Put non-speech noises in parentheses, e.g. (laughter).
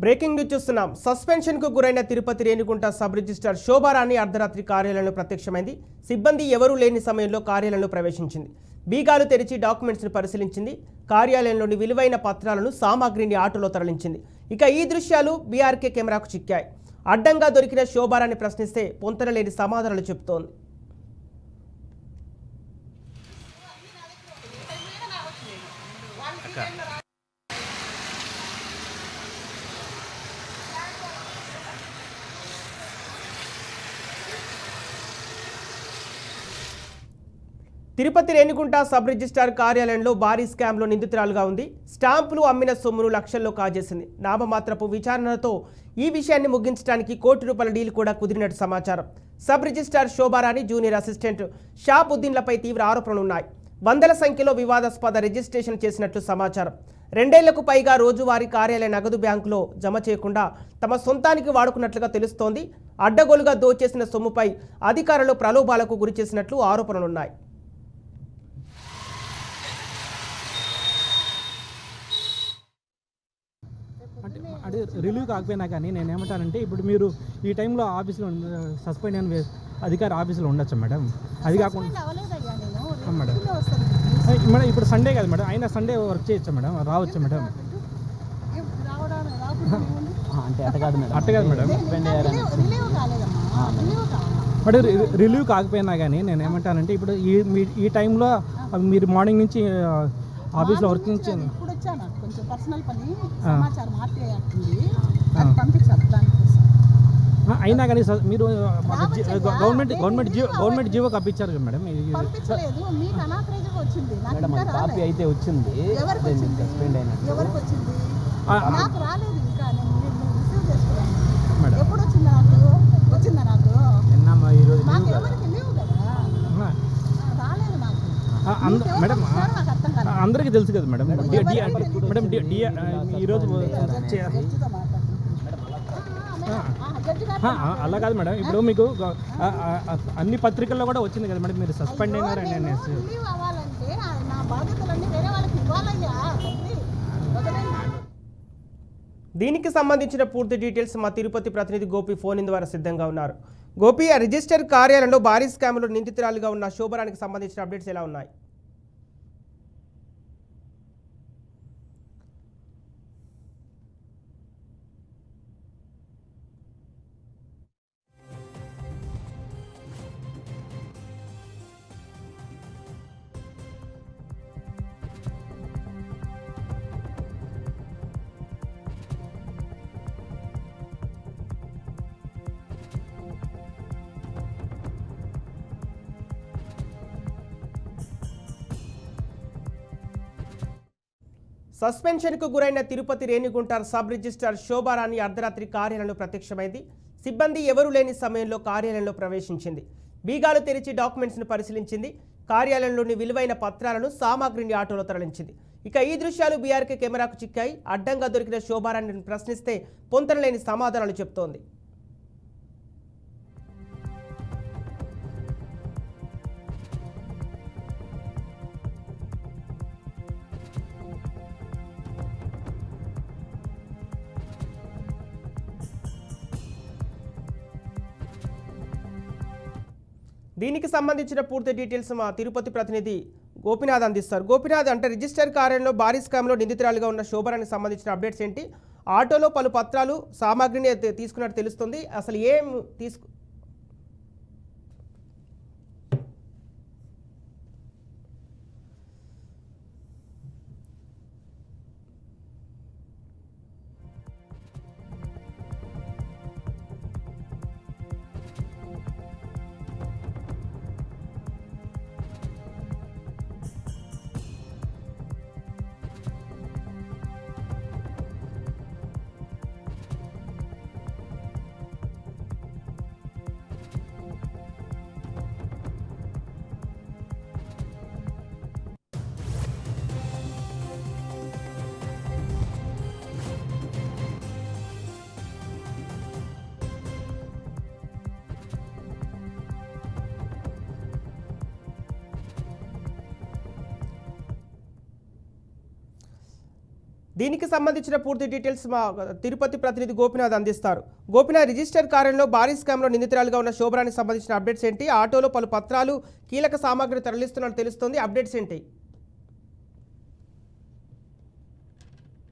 Breaking news చూస్తున్నాం. సస్పెన్షన్కు గురైన తిరుపతి రేణిగుంట సబ్ రిజిస్టార్ శోభారాణి అర్ధరాత్రి కార్యాలయంలో ప్రత్యక్షమైంది. సిబ్బంది ఎవరూ లేని సమయంలో కార్యాలయంలో ప్రవేశించింది. బీగాలు తెరిచి డాక్యుమెంట్స్ను పరిశీలించింది. కార్యాలయంలోని విలువైన పత్రాలను సామాగ్రిని ఆటోలో తరలించింది. ఇక ఈ దృశ్యాలు బీఆర్కే కెమెరాకు చిక్కాయి. అడ్డంగా దొరికిన శోభారాన్ని ప్రశ్నిస్తే పొంతనలేని సమాధానాలు చెబుతోంది. తిరుపతి రేణిగుంట సబ్ రిజిస్ట్రార్ కార్యాలయంలో భారీ స్కామ్లో నిందితురాలుగా ఉంది. స్టాంపులు అమ్మిన సొమ్మును లక్షల్లో కాజేసింది. నామమాత్రపు విచారణతో ఈ విషయాన్ని ముగించడానికి కోటి రూపాయల డీల్ కూడా కుదిరినట్టు సమాచారం. Sub registrar Shobharani junior assistant షాబుద్దీన్లపై తీవ్ర ఆరోపణలు ఉన్నాయి. వందల సంఖ్యలో వివాదాస్పద రిజిస్ట్రేషన్ చేసినట్లు సమాచారం. రెండేళ్ళకు పైగా రోజువారీ కార్యాలయ నగదు బ్యాంకులో జమ చేయకుండా తమ సొంతానికి వాడుకున్నట్లుగా తెలుస్తోంది. అడ్డగోలుగా దోచేసిన సొమ్ముపై అధికారులు ప్రలోభాలకు గురి చేసినట్లు ఆరోపణలున్నాయి. అంటే రిలీవ్ కాకపోయినా కానీ నేను ఏమంటానంటే ఇప్పుడు మీరు ఈ టైంలో ఆఫీస్లో సస్పెండ్ అయిన వే- అధికారి ఆఫీస్లో ఉండొచ్చా మేడం? అది కాకుండా మేడం. మేడం ఇప్పుడు సండే కదా మేడం అయినా సండే వర్క్ చేయొచ్చా మేడం? రావచ్చా మేడం? (laughs) అంటే అట్ట కాదు మేడం. అట్ట కాదు మేడం. నేను రిలీవ్ రిలీవ్ కాలేదమ్మా రిలీవ్ కావాలా మరి రి- రిలీవ్ కాకపోయినా కానీ నేను ఏమంటానంటే ఇప్పుడు ఈ మీ ఈ టైంలో మీరు మార్నింగ్ నుంచి ఆఫీస్లో వర్క్ నుంచి ఇప్పుడు వచ్చాను కొంచెం పర్సనల్ పని. సమాచారం ఆర్టీఐ అది పంపించాలి దానికోసం. అయినా కానీ స- మీరు. Government government GO government GO కప్పించారు కదా మేడం? ఇది- పంపించలేదు. మీకు అనాథరైజ్గా వచ్చింది. నాకు మేడం కాపీ అయితే వచ్చింది. ఎవరికి వచ్చింది? ఎవరికి వచ్చింది? నాకు రాలేదు ఇంకా. నేను రిసీవ్ చేసుకున్నాను మేడం. ఎప్పుడు వచ్చిందా నాకు? వచ్చిందా నాకు? నిన్న ఈరోజు మాకు ఎవరికి లేవు కదా? రాలేదు నాకు మేడం అందరికీ తెలుసు కదా మేడం. మేడం ఈరోజు అలా కాదు మేడం. ఇప్పుడు మీకు అన్ని పత్రికల్లో కూడా వచ్చింది కదా మేడం మీరు సస్పెండ్ అయినారని అనేసి. దీనికి సంబంధించిన పూర్తి డీటెయిల్స్ మా తిరుపతి ప్రతినిధి గోపి ఫోన్ ఇన్ ద్వారా సిద్ధంగా ఉన్నారు. గోపి ఆ రిజిస్టర్ కార్యాలయంలో భారీ స్కామ్లో నిందితురాలుగా ఉన్న శోభరానికి సంబంధించిన అప్డేట్స్ ఎలా ఉన్నాయి? సస్పెన్షన్కు గురైన తిరుపతి రేణిగుంట సబ్ రిజిస్టార్ శోభారాణి అర్ధరాత్రి కార్యాలయంలో ప్రత్యక్షమైంది. సిబ్బంది ఎవరూ లేని సమయంలో కార్యాలయంలో ప్రవేశించింది. బీగాలు తెరిచి డాక్యుమెంట్స్ను పరిశీలించింది. కార్యాలయంలోని విలువైన పత్రాలను సామాగ్రిని ఆటోలో తరలించింది. ఇక ఈ దృశ్యాలు బీఆర్కే కెమెరాకు చిక్కాయి. అడ్డంగా దొరికిన శోభారాణిని ప్రశ్నిస్తే పొంతనలేని సమాధానాలు చెప్తోంది. దీనికి సంబంధించిన పూర్తి డీటెయిల్స్ మా తిరుపతి ప్రతినిధి గోపినాథ్ అందిస్తారు. గోపినాథ్ అంటే రిజిస్టర్ కార్యాలయంలో భారీ స్కామ్లో నిందితురాలుగా ఉన్న శోభరానికి సంబంధించిన అప్డేట్స్ ఏంటి? ఆటోలో పలు పత్రాలు సామాగ్రిని తీసుకున్నట్టు తెలుస్తుంది. అసలు ఏం తీసుకు దీనికి సంబంధించిన పూర్తి డీటెయిల్స్ మా తిరుపతి ప్రతినిధి గోపినాథ్ అందిస్తారు. గోపినాథ్ రిజిస్టర్ కార్యంలో భారీ స్కామ్లో నిందితురాలుగా ఉన్న శోభరానికి సంబంధించిన అప్డేట్స్ ఏంటి? ఆటోలో పలు పత్రాలు కీలక సామాగ్రి తరలిస్తున్నట్టు తెలుస్తోంది. అప్డేట్స్ ఏంటి?